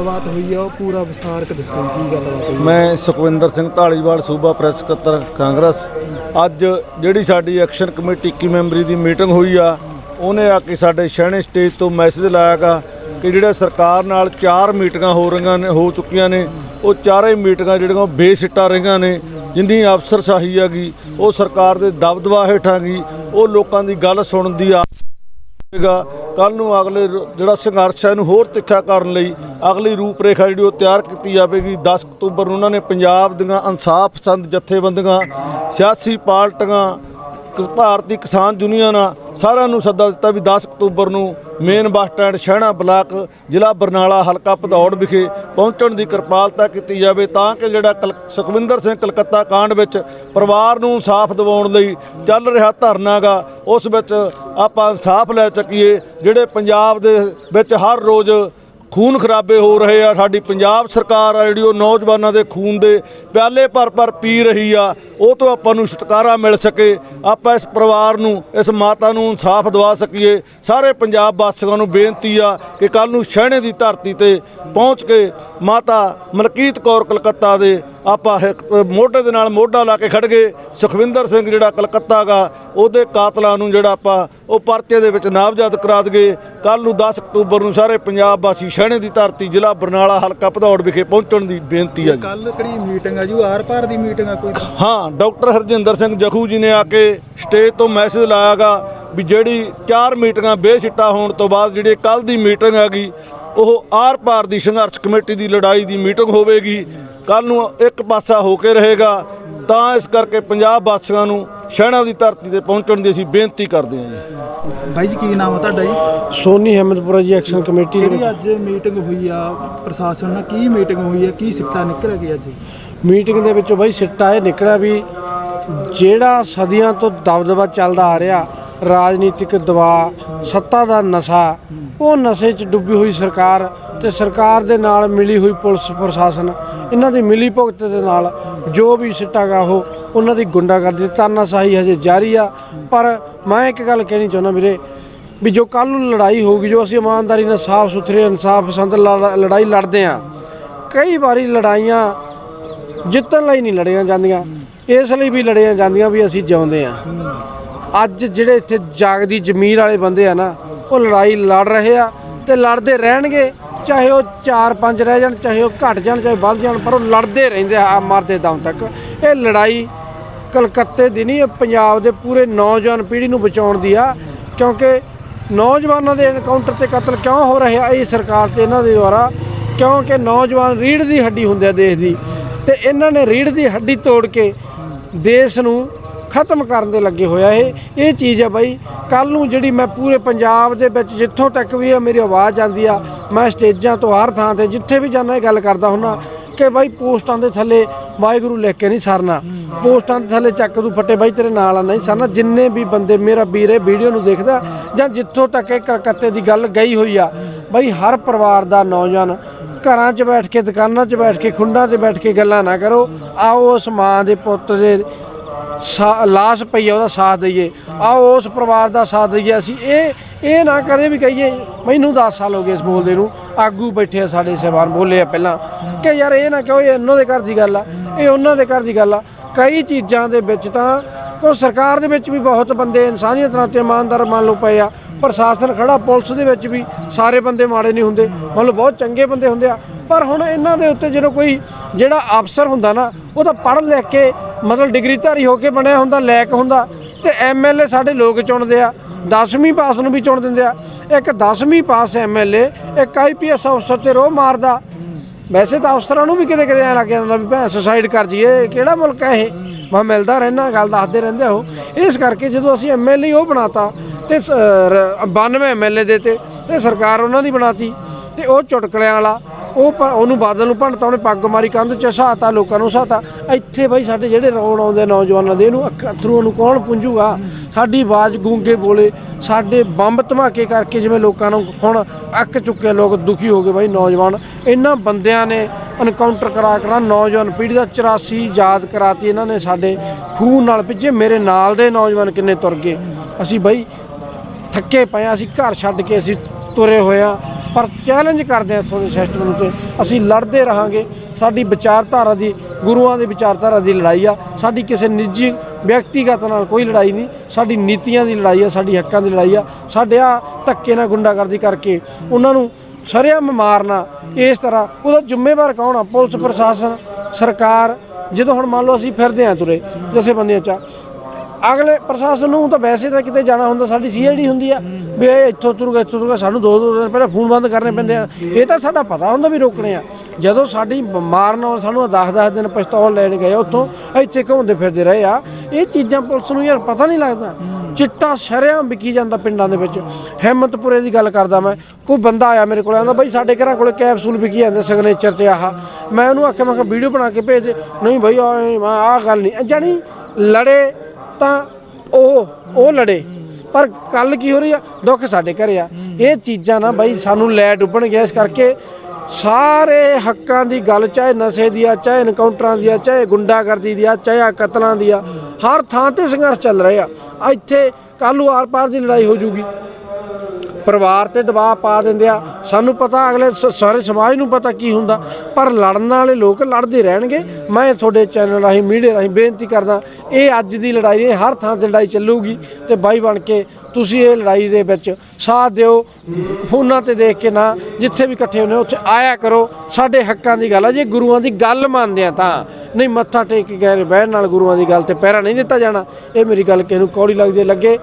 ਗੱਲਬਾਤ ਹੋਈ ਆ, ਉਹ ਪੂਰਾ ਵਿਸਥਾਰਕ ਦੱਸੋ, ਕੀ ਗੱਲਬਾਤ ਹੋਈ? ਮੈਂ ਸੁਖਵਿੰਦਰ ਸਿੰਘ ਢਾਲੀਵਾਲ ਸੂਬਾ ਪ੍ਰੈਸ ਸਕੱਤਰ, ਕਾਂਗਰਸ। ਅੱਜ ਜਿਹੜੀ ਸਾਡੀ ਐਕਸ਼ਨ ਕਮੇਟੀ 21 ਮੈਂਬਰੀ ਦੀ ਮੀਟਿੰਗ ਹੋਈ ਆ, ਉਹਨੇ ਆ ਕੇ ਸਾਡੇ ਸ਼ਹਿਣੇ ਸਟੇਜ ਤੋਂ ਮੈਸੇਜ ਲਾਇਆਗਾ ਕਿ ਜਿਹੜਾ ਸਰਕਾਰ ਨਾਲ ਚਾਰ ਮੀਟਿੰਗਾਂ ਹੋ ਰਹੀਆਂ ਨੇ, ਹੋ ਚੁੱਕੀਆਂ ਨੇ, ਉਹ ਚਾਰੇ ਮੀਟਿੰਗਾਂ ਜਿਹੜੀਆਂ ਉਹ ਬੇਸਿੱਟਾ ਰਹੀਆਂ ਨੇ, ਜਿੰਨੀ ਅਫਸਰਸ਼ਾਹੀ ਹੈਗੀ, ਉਹ ਸਰਕਾਰ ਦੇ ਦਬਦਬਾ ਹੇਠਾਂ ਗੀ ਉਹ ਲੋਕਾਂ ਦੀ ਗੱਲ ਸੁਣਨ ਦੀ ਆ ਕੱਲ ਨੂੰ ਅਗਲੇ ਰ- ਜਿਹੜਾ ਸੰਘਰਸ਼ ਹੈ ਇਹਨੂੰ ਹੋਰ ਤਿੱਖਾ ਕਰਨ ਲਈ ਅਗਲੀ ਰੂਪਰੇਖਾ ਜਿਹੜੀ ਉਹ ਤਿਆਰ ਕੀਤੀ ਜਾਵੇਗੀ। 10 ਅਕਤੂਬਰ ਨੂੰ ਉਹਨਾਂ ਨੇ ਪੰਜਾਬ ਦੀਆਂ ਇਨਸਾਫ ਪਸੰਦ ਜਥੇਬੰਦੀਆਂ, ਸਿਆਸੀ ਪਾਰਟੀਆਂ ਭਾਰਤੀ ਕਿਸਾਨ ਯੂਨੀਅਨਾਂ ਸਾਰਿਆਂ ਨੂੰ ਸੱਦਾ ਦਿੱਤਾ ਵੀ 10 ਅਕਤੂਬਰ ਨੂੰ main bus stand Shehna block ਜ਼ਿਲ੍ਹਾ ਬਰਨਾਲਾ ਹਲਕਾ ਭਦੌੜ ਵਿਖੇ ਪਹੁੰਚਣ ਦੀ ਕਿਰਪਾਲਤਾ ਕੀਤੀ ਜਾਵੇ ਤਾਂ ਕਿ ਜਿਹੜਾ ਕਲ- ਸੁਖਵਿੰਦਰ ਸਿੰਘ ਕਲਕੱਤਾ ਕਾਂਡ ਵਿੱਚ ਪਰਿਵਾਰ ਨੂੰ ਇਨਸਾਫ ਦਿਵਾਉਣ ਲਈ ਚੱਲ ਰਿਹਾ ਧਰਨਾ ਗਾ, ਉਸ ਵਿੱਚ ਆਪਾਂ ਇਨਸਾਫ ਲੈ ਸਕੀਏ, ਜਿਹੜੇ ਪੰਜਾਬ ਦੇ ਵਿੱਚ ਹਰ ਰੋਜ਼ ਖੂਨ ਖਰਾਬੇ ਹੋ ਰਹੇ ਆ। ਸਾਡੀ ਪੰਜਾਬ ਸਰਕਾਰ ਆ ਜਿਹੜੀ ਉਹ ਨੌਜਵਾਨਾਂ ਦੇ ਖੂਨ ਦੇ ਪਿਆਲੇ ਭਰ ਭਰ ਪੀ ਰਹੀ ਆ। ਉਹ ਤੋਂ ਆਪਾਂ ਨੂੰ ਛੁਟਕਾਰਾ ਮਿਲ ਸਕੇ। ਆਪਾਂ ਇਸ ਪਰਿਵਾਰ ਨੂੰ, ਇਸ ਮਾਤਾ ਨੂੰ ਇਨਸਾਫ ਦਿਵਾ ਸਕੀਏ। ਸਾਰੇ ਪੰਜਾਬ ਵਾਸੀਆਂ ਨੂੰ ਬੇਨਤੀ ਆ ਕਿ ਕੱਲ ਨੂੰ ਸ਼ਹਿਣੇ ਦੀ ਧਰਤੀ ਤੇ ਪਹੁੰਚ ਕੇ ਮਾਤਾ ਮਲਕੀਤ ਕੌਰ ਕਲਕੱਤਾ ਦੇ ਆਪਾਂ ਮੋਢੇ ਦੇ ਨਾਲ ਮੋਢਾ ਲਾ ਕੇ ਖੜ ਗਏ। ਸੁਖਵਿੰਦਰ ਸਿੰਘ ਜਿਹੜਾ ਕਲਕੱਤਾ ਗਾ ਉਹਦੇ ਕਾਤਲਾਂ ਨੂੰ ਜਿਹੜਾ ਆਪਾਂ ਉਹ ਪਰਚੇ ਦੇ ਵਿੱਚ ਨਾਮਜ਼ਦ ਕਰਾ ਦਈਏ ਕੱਲ ਨੂੰ 10 ਅਕਤੂਬਰ ਨੂੰ ਸਾਰੇ ਪੰਜਾਬ ਵਾਸੀ ਸ਼ਹਿਣੇ ਦੀ ਧਰਤੀ ਜ਼ਿਲ੍ਹਾ ਬਰਨਾਲਾ ਹਲਕਾ ਭਦੌੜ ਵਿਖੇ ਪਹੁੰਚਣ ਦੀ ਬੇਨਤੀ ਆ ਜੀ। ਕੱਲ ਕਿਹੜੀ ਮੀਟਿੰਗ ਆ ਜੀ? ਆਰ ਪਾਰ ਦੀ ਮੀਟਿੰਗ ਆ ਕੋਈ? ਹਾਂ ਡਾਕਟਰ ਹਰਜਿੰਦਰ ਸਿੰਘ ਜਖੂ ਜੀ ਨੇ ਆ ਕੇ ਸਟੇਜ ਤੋਂ ਮੈਸੇਜ ਲਾਇਆਗਾ ਵੀ ਜਿਹੜੀ ਚਾਰ ਮੀਟਿੰਗਾਂ ਬੇਸਿੱਟਾ ਹੋਣ ਤੋਂ ਬਾਅਦ ਜਿਹੜੀ ਕੱਲ ਦੀ ਮੀਟਿੰਗ ਹੈਗੀ ਉਹ ਆਰ ਪਾਰ ਦੀ ਸੰਘਰਸ਼ ਕਮੇਟੀ ਦੀ ਲੜਾਈ ਦੀ ਮੀਟਿੰਗ ਹੋਵੇਗੀ। ਕੱਲ ਨੂੰ ਇੱਕ ਪਾਸਾ ਹੋ ਕੇ ਰਹੇਗਾ ਤਾਂ ਇਸ ਕਰਕੇ ਪੰਜਾਬ ਵਾਸੀਆਂ ਨੂੰ ਸ਼ਹਿਣਾ ਦੀ ਧਰਤੀ ਤੇ ਪਹੁੰਚਣ ਦੀ ਅਸੀਂ ਬੇਨਤੀ ਕਰਦੇ ਹਾਂ ਜੀ। ਬਾਈ ਜੀ ਕੀ ਨਾਮ ਆ ਤੁਹਾਡਾ ਜੀ? ਸੋਨੀ ਅਹਿਮਦਪੁਰਾ ਜੀ ਐਕਸ਼ਨ ਕਮੇਟੀ ਜਿਹੜੀ ਅੱਜ ਮੀਟਿੰਗ ਹੋਈ ਆ ਪ੍ਰਸ਼ਾਸਨ ਨਾਲ ਕੀ ਮੀਟਿੰਗ ਹੋਈ ਆ? ਕੀ ਸਿੱਟਾ ਨਿਕਲ ਗਿਆ ਅੱਜ? ਮੀਟਿੰਗ ਦੇ ਵਿੱਚੋਂ ਬਾਈ ਸਿੱਟਾ ਇਹ ਨਿਕਲਿਆ ਵੀ ਜਿਹੜਾ ਸਦੀਆਂ ਤੋਂ ਦਬਦਬਾ ਚੱਲਦਾ ਆ ਰਿਹਾ ਰਾਜਨੀਤਿਕ ਦਬਾਅ, ਸੱਤਾ ਦਾ ਨਸ਼ਾ, ਉਹ ਨਸ਼ੇ 'ਚ ਡੁੱਬੀ ਹੋਈ ਸਰਕਾਰ ਤੇ ਸਰਕਾਰ ਦੇ ਨਾਲ ਮਿਲੀ ਹੋਈ ਪੁਲਿਸ ਪ੍ਰਸ਼ਾਸਨ, ਇਹਨਾਂ ਦੀ ਮਿਲੀ ਭੁਗਤ ਦੇ ਨਾਲ ਜੋ ਵੀ ਸਿੱਟਾ ਗਾ ਉਹ ਉਹਨਾਂ ਦੀ ਗੁੰਡਾਗਰਦੀ ਤਾਨਾਸ਼ਾਹੀ ਹਜੇ ਜਾਰੀ ਆ। ਪਰ ਮੈਂ ਇੱਕ ਗੱਲ ਕਹਿਣੀ ਚਾਹੁੰਦਾ ਵੀਰੇ ਵੀ ਜੋ ਕੱਲ ਨੂੰ ਲੜਾਈ ਹੋਊਗੀ, ਜੋ ਅਸੀਂ ਇਮਾਨਦਾਰੀ ਨਾਲ ਸਾਫ਼ ਸੁਥਰੇ, ਇਨਸਾਫ ਪਸੰਦ ਲੜ- ਲੜਾਈ ਲੜਦੇ ਆ, ਕਈ ਵਾਰੀ ਲੜਾਈਆਂ ਜਿੱਤਣ ਲਈ ਨਹੀਂ ਲੜੀਆਂ ਜਾਂਦੀਆਂ। ਇਸ ਲਈ ਵੀ ਲੜੀਆਂ ਜਾਂਦੀਆਂ ਵੀ ਅਸੀਂ ਜਿਉਂਦੇ ਆ। ਅੱਜ ਜਿਹੜੇ ਇੱਥੇ ਜਾਗਦੀ ਜ਼ਮੀਰ ਵਾਲੇ ਬੰਦੇ ਆ ਨਾ, ਉਹ ਲੜਾਈ ਲੜ ਰਹੇ ਆ ਤੇ ਲੜਦੇ ਰਹਿਣਗੇ, ਚਾਹੇ ਉਹ 4-5 ਰਹਿ ਜਾਣ, ਚਾਹੇ ਉਹ ਘਟ ਜਾਣ, ਚਾਹੇ ਵੱਧ ਜਾਣ, ਪਰ ਉਹ ਲੜਦੇ ਰਹਿੰਦੇ ਆ ਮਰਦੇ ਦਮ ਤੱਕ। ਇਹ ਲੜਾਈ ਕਲਕੱਤੇ ਦੀ ਨਹੀਂ, ਇਹ ਪੰਜਾਬ ਦੇ ਪੂਰੇ ਨੌਜਵਾਨ ਪੀੜ੍ਹੀ ਨੂੰ ਬਚਾਉਣ ਦੀ ਆ, ਕਿਉਂਕਿ ਨੌਜਵਾਨਾਂ ਦੇ ਐਨਕਾਊਂਟਰ ਤੇ ਕਤਲ ਕਿਉਂ ਹੋ ਰਹੇ ਆ? ਇਹ ਸਰਕਾਰ ਤੇ ਇਹਨਾਂ ਦੇ ਦੁਆਰਾ, ਕਿਉਂਕਿ ਨੌਜਵਾਨ ਰੀੜ ਦੀ ਹੱਡੀ ਹੁੰਦੇ ਆ ਦੇਸ਼ ਦੀ, ਤੇ ਇਹਨਾਂ ਨੇ ਰੀੜ ਦੀ ਹੱਡੀ ਤੋੜ ਕੇ ਦੇਸ਼ ਨੂੰ ਖਤਮ ਕਰਨ ਦੇ ਲੱਗੇ ਹੋਇਆ ਇਹ। ਇਹ ਚੀਜ਼ ਹੈ ਬਾਈ ਕੱਲ ਨੂੰ ਜਿਹੜੀ ਮੈਂ ਪੂਰੇ ਪੰਜਾਬ ਦੇ ਵਿੱਚ ਜਿੱਥੋਂ ਤੱਕ ਵੀ ਇਹ ਮੇਰੀ ਆਵਾਜ਼ ਜਾਂਦੀ ਆ, ਮੈਂ ਸਟੇਜਾਂ ਤੋਂ ਹਰ ਥਾਂ ਤੇ ਜਿੱਥੇ ਵੀ ਜਾਂਦਾ ਇਹ ਗੱਲ ਕਰਦਾ ਹੁੰਨਾ ਕਿ ਬਾਈ ਪੋਸਟਾਂ ਦੇ ਥੱਲੇ ਵਾਹਿਗੁਰੂ ਲਿਖ ਕੇ ਨਹੀਂ ਸਰਨਾ। ਪੋਸਟਾਂ ਦੇ ਥੱਲੇ ਚੱਕ ਤੂੰ ਫੱਟੇ ਬਾਈ ਤੇਰੇ ਨਾਲ ਆ, ਨਹੀਂ ਸਰਨਾ। ਜਿੰਨੇ ਵੀ ਬੰਦੇ ਮੇਰਾ ਵੀਰੇ ਵੀਡੀਓ ਨੂੰ ਦੇਖਦਾ ਜਾਂ ਜਿੱਥੋਂ ਤੱਕ ਇਹ ਕਲਕੱਤੇ ਦੀ ਗੱਲ ਗਈ ਹੋਈ ਆ, ਬਾਈ ਹਰ ਪਰਿਵਾਰ ਦਾ ਨੌਜਵਾਨ ਘਰਾਂ 'ਚ ਬੈਠ ਕੇ, ਦੁਕਾਨਾਂ 'ਚ ਬੈਠ ਕੇ, ਖੁੰਡਾਂ 'ਚ ਬੈਠ ਕੇ ਗੱਲਾਂ ਨਾ ਕਰੋ। ਆਓ ਉਸ ਮਾਂ ਦੇ ਪੁੱਤ ਦੇ ਲਾਸ਼ ਪਈ ਆ, ਉਹਦਾ ਸਾਥ ਦਈਏ। ਆਓ, ਉਸ ਪਰਿਵਾਰ ਦਾ ਸਾਥ ਦਈਏ ਅਸੀਂ। ਇਹ ਇਹ ਨਾ ਕਰੇ ਵੀ ਕਹੀਏ, ਮੈਨੂੰ 10 ਸਾਲ ਹੋ ਗਏ ਇਸ ਬੋਲਦੇ ਨੂੰ। ਆਗੂ ਬੈਠੇ ਆ ਸਾਡੇ ਸੇਵਾਨ ਬੋਲੇ ਆ ਪਹਿਲਾਂ ਕਿ ਯਾਰ ਇਹ ਨਾ ਕਹੋ ਇਹ ਉਹਨਾਂ ਦੇ ਘਰ ਦੀ ਗੱਲ ਆ, ਇਹ ਉਹਨਾਂ ਦੇ ਘਰ ਦੀ ਗੱਲ ਆ। ਕਈ ਚੀਜ਼ਾਂ ਦੇ ਵਿੱਚ ਤਾਂ ਕੋ ਸਰਕਾਰ ਦੇ ਵਿੱਚ ਵੀ ਬਹੁਤ ਬੰਦੇ ਇਨਸਾਨੀਅਤ ਨਾਲ ਤੇ ਇਮਾਨਦਾਰ ਮੰਨ ਲਓ ਪਏ ਆ, ਪ੍ਰਸ਼ਾਸਨ ਖੜਾ, ਪੁਲਿਸ ਦੇ ਵਿੱਚ ਵੀ ਸਾਰੇ ਬੰਦੇ ਮਾੜੇ ਨਹੀਂ ਹੁੰਦੇ ਮਤਲਬ ਬਹੁਤ ਚੰਗੇ ਬੰਦੇ ਹੁੰਦੇ ਆ। ਪਰ ਹੁਣ ਇਹਨਾਂ ਦੇ ਉੱਤੇ ਜਦੋਂ ਕੋਈ ਜਿਹੜਾ ਅਫਸਰ ਹੁੰਦਾ ਨਾ, ਉਹ ਤਾਂ ਪੜ੍ਹ ਲਿਖ ਕੇ ਮਤਲਬ ਡਿਗਰੀ ਡਿਗਰੀਧਾਰੀ ਹੋ ਕੇ ਬਣਿਆ ਹੁੰਦਾ ਲੈਕ ਹੁੰਦਾ ਤੇ ਐਮਐਲਏ ਸਾਡੇ ਲੋਕ ਚੁਣਦੇ ਆ 10ਵੀਂ ਪਾਸ ਨੂੰ ਵੀ ਚੁਣ ਦਿੰਦੇ ਆ। ਇੱਕ 10ਵੀਂ ਪਾਸ ਐਮਐਲਏ ਇੱਕ ਆਈਪੀਐਸ ਅਫਸਰ ਤੇ ਰੋਹ ਮਾਰਦਾ। ਵੈਸੇ ਤਾਂ ਅਫਸਰਾਂ ਨੂੰ ਵੀ ਕਿਤੇ ਕਿਤੇ ਐ ਲੱਗ ਜਾਂਦਾ ਵੀ ਭੈਣ ਸੁਸਾਈਡ ਕਰ ਜੀਏ ਕਿਹੜਾ ਮੁਲਕ ਹੈ ਇਹ? ਮੈਂ ਮਿਲਦਾ ਰਹਿਣਾ ਗੱਲ ਦੱਸਦੇ ਰਹਿੰਦੇ ਆ ਉਹ। ਇਸ ਕਰਕੇ ਜਦੋਂ ਅਸੀਂ ਐਮਐਲਏ ਉਹ ਬਣਾਤਾ ਤੇ ਸ- ਰ- 92 ਐਮਐਲਏ ਦੇ ਤੇ ਤੇ ਸਰਕਾਰ ਉਹਨਾਂ ਦੀ ਬਣਾਤੀ ਤੇ ਉਹ ਚੁਟਕਲਿਆਂ ਵਾਲਾ ਉਹ ਪ- ਉਹਨੂੰ ਬਾਦਲ ਨੂੰ ਭੰਡਤਾ ਉਹਨੇ ਪੱਗ ਮਾਰੀ ਕੰਧ ਚ ਹਸਾਤਾ ਲੋਕਾਂ ਨੂੰ ਹਸਾਤਾ ਇੱਥੇ ਬਾਈ ਸਾਡੇ ਜਿਹੜੇ ਰੌਣ ਆਉਂਦੇ ਨੌਜਵਾਨਾਂ ਦੇ ਇਹਨੂੰ ਅੱਖ ਅਥਰੂ ਨੂੰ ਕੌਣ ਪੁੰਜੂਗਾ ਸਾਡੀ ਆਵਾਜ਼ ਗੂੰਗੇ ਬੋਲੇ ਸਾਡੇ ਬੰਬ ਧਮਾਕੇ ਕਰਕੇ ਜਿਵੇਂ ਲੋਕਾਂ ਨੂੰ ਹੁਣ ਅੱਕ ਚੁੱਕੇ ਲੋਕ ਦੁਖੀ ਹੋ ਗਏ ਬਾਈ ਨੌਜਵਾਨ। ਇਹਨਾਂ ਬੰਦਿਆਂ ਨੇ ਐਨਕਾਊਂਟਰ ਕਰਾ ਕਰਾ ਨੌਜਵਾਨ ਪੀੜ੍ਹੀ ਦਾ 84 ਯਾਦ ਕਰਾਤੀ ਇਹਨਾਂ ਨੇ ਸਾਡੇ ਖੂਨ ਨਾਲ ਭਿੱਜੇ ਮੇਰੇ ਨਾਲ ਦੇ ਨੌਜਵਾਨ ਕਿੰਨੇ ਤੁਰ ਗਏ? ਅਸੀਂ ਬਾਈ ਥੱਕੇ ਪਏ ਹਾਂ, ਅਸੀਂ ਘਰ ਛੱਡ ਕੇ ਅਸੀਂ ਤੁਰੇ ਹੋਏ ਆ। ਪਰ ਚੈਲੰਜ ਕਰਦੇ ਹਾਂ ਇੱਥੋਂ ਦੇ ਸਿਸਟਮ ਨੂੰ ਤੇ ਅਸੀਂ ਲੜਦੇ ਰਹਾਂਗੇ। ਸਾਡੀ ਵਿਚਾਰਧਾਰਾ ਦੀ, ਗੁਰੂਆਂ ਦੀ ਵਿਚਾਰਧਾਰਾ ਦੀ ਲੜਾਈ ਆ। ਸਾਡੀ ਕਿਸੇ ਨਿੱਜੀ ਵਿਅਕਤੀਗਤ ਨਾਲ ਕੋਈ ਲੜਾਈ ਨਹੀਂ। ਸਾਡੀ ਨੀਤੀਆਂ ਦੀ ਲੜਾਈ ਆ, ਸਾਡੀ ਹੱਕਾਂ ਦੀ ਲੜਾਈ ਆ। ਸਾਡੇ ਆ ਧੱਕੇ ਨਾਲ ਗੁੰਡਾਗਰਦੀ ਕਰਕੇ ਉਹਨਾਂ ਨੂੰ ਸ਼ਰੇਆਮ ਮਾਰਨਾ, ਇਸ ਤਰ੍ਹਾਂ। ਉਹਦਾ ਜ਼ਿੰਮੇਵਾਰ ਕੌਣ ਆ? ਪੁਲਿਸ ਪ੍ਰਸ਼ਾਸਨ, ਸਰਕਾਰ। ਜਦੋਂ ਹੁਣ ਮੰਨ ਲਓ ਅਸੀਂ ਫਿਰਦੇ ਆਂ ਤੁਰੇ, ਜਥੇਬੰਦੀਆਂ ਚ ਅਗਲੇ ਪ੍ਰਸ਼ਾਸਨ ਨੂੰ ਤਾਂ ਵੈਸੇ ਤਾਂ ਕਿਤੇ ਜਾਣਾ ਹੁੰਦਾ, ਸਾਡੀ ਸੀਆਈਡੀ ਹੁੰਦੀ ਆ, ਵੀ ਇਹ ਇੱਥੋਂ ਤੁਰਗਾ ਇੱਥੋਂ ਤੁਰਗਾ ਸਾਨੂੰ ਦੋ ਦੋ ਦਿਨ ਪਹਿਲਾਂ ਫੋਨ ਬੰਦ ਕਰਨੇ ਪੈਂਦੇ ਆ। ਇਹ ਤਾਂ ਸਾਡਾ ਪਤਾ ਹੁੰਦਾ ਵੀ ਰੋਕਣੇ ਆ। ਜਦੋਂ ਸਾਡੀ ਬਿਮਾਰ ਨਾਲ ਸਾਨੂੰ 10-10 ਦਿਨ ਪਿਸਤੌਲ ਲੈਣ ਗਏ ਉੱਥੋਂ, ਇੱਥੇ ਘੁੰਮਦੇ ਫਿਰਦੇ ਰਹੇ ਆ। ਇਹ ਚੀਜ਼ਾਂ ਪੁਲਿਸ ਨੂੰ ਯਾਰ ਪਤਾ ਨਹੀਂ ਲੱਗਦਾ। ਚਿੱਟਾ ਸ਼ਰਿਆਂ ਵਿਕੀ ਜਾਂਦਾ ਪਿੰਡਾਂ ਦੇ ਵਿੱਚ। ਹਿੰਮਤਪੁਰੇ ਦੀ ਗੱਲ ਕਰਦਾ ਮੈਂ, ਕੋਈ ਬੰਦਾ ਆਇਆ ਮੇਰੇ ਕੋਲ, ਆਂਦਾ ਬਈ ਸਾਡੇ ਘਰਾਂ ਕੋਲੇ ਕੈਪਸੂਲ ਵਿਕੀ ਜਾਂਦੇ ਸਿਗਨੇਚਰ ਤੇ ਆਹ। ਮੈਂ ਉਹਨੂੰ ਆਖਿਆ, ਮੈਂ ਕਿਹਾ ਵੀਡੀਓ ਬਣਾ ਕੇ ਭੇਜ ਦੇ। ਨਹੀਂ ਬਈ ਆਹ ਗੱਲ ਨਹੀਂ। ਜਾਣੀ ਲੜੇ ਤਾਂ ਉਹ ਉਹ ਲੜੇ। ਪਰ ਕੱਲ ਕੀ ਹੋ ਰਹੀ ਆ? ਦੁੱਖ ਸਾਡੇ ਘਰੇ ਆ। ਇਹ ਚੀਜ਼ਾਂ ਨਾ ਬਾਈ ਸਾਨੂੰ ਲੈ ਡੁੱਬਣ ਗਿਆ। ਇਸ ਕਰਕੇ ਸਾਰੇ ਹੱਕਾਂ ਦੀ ਗੱਲ, ਚਾਹੇ ਨਸ਼ੇ ਦੀ ਆ, ਚਾਹੇ ਇਨਕਾਊਂਟਰਾਂ ਦੀ ਆ, ਚਾਹੇ ਗੁੰਡਾਗਰਦੀ ਦੀ ਆ, ਚਾਹੇ ਆਹ ਕਤਲਾਂ ਦੀ ਆ, ਹਰ ਥਾਂ ਤੇ ਸੰਘਰਸ਼ ਚੱਲ ਰਹੇ ਆ। ਇੱਥੇ ਕੱਲ ਨੂੰ ਆਰ-ਪਾਰ ਦੀ ਲੜਾਈ ਹੋ ਜੂਗੀ। ਪਰਿਵਾਰ ਤੇ ਦਬਾਅ ਪਾ ਦਿੰਦੇ ਆ। ਸਾਨੂੰ ਪਤਾ ਅਗਲੇ ਸ- ਸਾਰੇ ਸਮਾਜ ਨੂੰ ਪਤਾ ਕੀ ਹੁੰਦਾ। ਪਰ ਲੜਨ ਵਾਲੇ ਲੋਕ ਲੜਦੇ ਰਹਿਣਗੇ। ਮੈਂ ਤੁਹਾਡੇ ਚੈਨਲ ਰਾਹੀਂ, ਮੀਡੀਆ ਰਾਹੀਂ ਬੇਨਤੀ ਕਰਦਾ, ਇਹ ਅੱਜ ਦੀ ਲੜਾਈ ਨਹੀਂ, ਹਰ ਥਾਂ ਤੇ ਲੜਾਈ ਚੱਲੂਗੀ। ਤੇ ਬਾਈ ਬਣ ਕੇ ਤੁਸੀਂ ਇਹ ਲੜਾਈ ਦੇ ਵਿੱਚ ਸਾਥ ਦਿਓ। ਫੋਨਾਂ ਤੇ ਦੇਖ ਕੇ ਨਾ, ਜਿੱਥੇ ਵੀ ਇਕੱਠੇ ਹੁੰਦੇ ਹੋ, ਉੱਥੇ ਆਇਆ ਕਰੋ। ਸਾਡੇ ਹੱਕਾਂ ਦੀ ਗੱਲ ਆ। ਜੇ ਗੁਰੂਆਂ ਦੀ ਗੱਲ ਮੰਨਦੇ ਆ ਤਾਂ। ਨਹੀਂ, ਮੱਥਾ ਟੇਕ ਕੇ ਗਏ ਬਹਿਣ ਨਾਲ ਗੁਰੂਆਂ ਦੀ ਗੱਲ ਤੇ ਪਹਿਰਾ ਨਹੀਂ ਦਿੱਤਾ ਜਾਣਾ। ਇਹ ਮੇਰੀ ਗੱਲ ਕਿਸੇ ਨੂੰ ਕੌੜੀ ਲੱਗਦੀ ਲੱਗੇ।